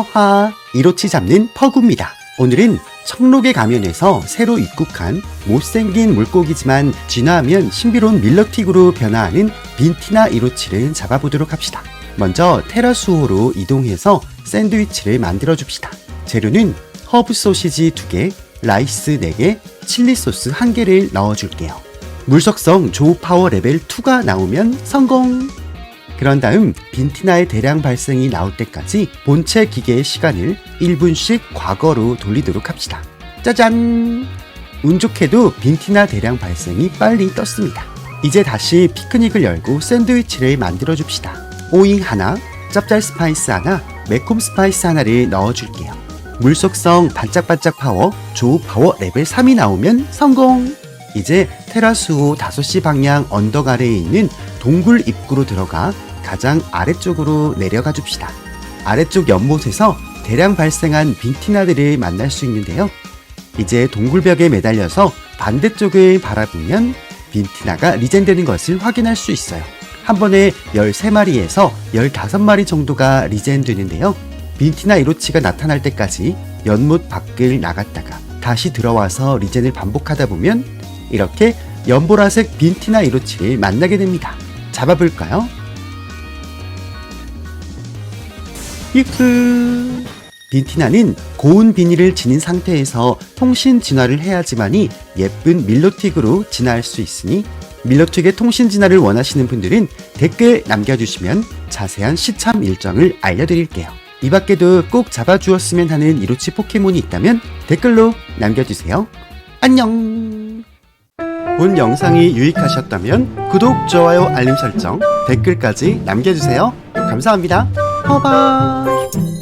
허하 이로치 잡는 퍼구입니다. 오늘은 청록의 가면에서 새로 입국한 못생긴 물고기지만 진화하면 신비로운 밀러틱으로 변화하는 빈티나 이로치를 잡아보도록 합시다. 먼저 테라수호로 이동해서 샌드위치를 만들어 줍시다. 재료는 허브 소시지 2개, 라이스 4개, 칠리 소스 1개를 넣어 줄게요. 물속성 조우 파워 레벨 2가 나오면 성공! 그런 다음 빈티나의 대량 발생이 나올 때까지 본체 기계의 시간을 1분씩 과거로 돌리도록 합시다. 짜잔! 운 좋게도 빈티나 대량 발생이 빨리 떴습니다. 이제 다시 피크닉을 열고 샌드위치를 만들어 줍시다. 오잉 하나, 짭짤 스파이스 하나, 매콤 스파이스 하나를 넣어줄게요. 물속성 반짝반짝 파워, 조우 파워 레벨 3이 나오면 성공! 이제 테라스 호 5시 방향 언덕 아래에 있는 동굴 입구로 들어가 가장 아래쪽으로 내려가 줍시다. 아래쪽 연못에서 대량 발생한 빈티나들을 만날 수 있는데요. 이제 동굴벽에 매달려서 반대쪽을 바라보면 빈티나가 리젠되는 것을 확인할 수 있어요. 한 번에 13마리에서 15마리 정도가 리젠되는데요. 빈티나 이로치가 나타날 때까지 연못 밖을 나갔다가 다시 들어와서 리젠을 반복하다 보면 이렇게 연보라색 빈티나 이로치를 만나게 됩니다. 잡아볼까요? 유후! 빈티나는 고운 비닐을 지닌 상태에서 통신 진화를 해야지만이 예쁜 밀로틱으로 진화할 수 있으니 밀로틱의 통신 진화를 원하시는 분들은 댓글 남겨주시면 자세한 시참 일정을 알려드릴게요. 이 밖에도 꼭 잡아주었으면 하는 이로치 포켓몬이 있다면 댓글로 남겨주세요. 안녕! 본 영상이 유익하셨다면 구독, 좋아요, 알림 설정, 댓글까지 남겨주세요. 감사합니다. 버바이!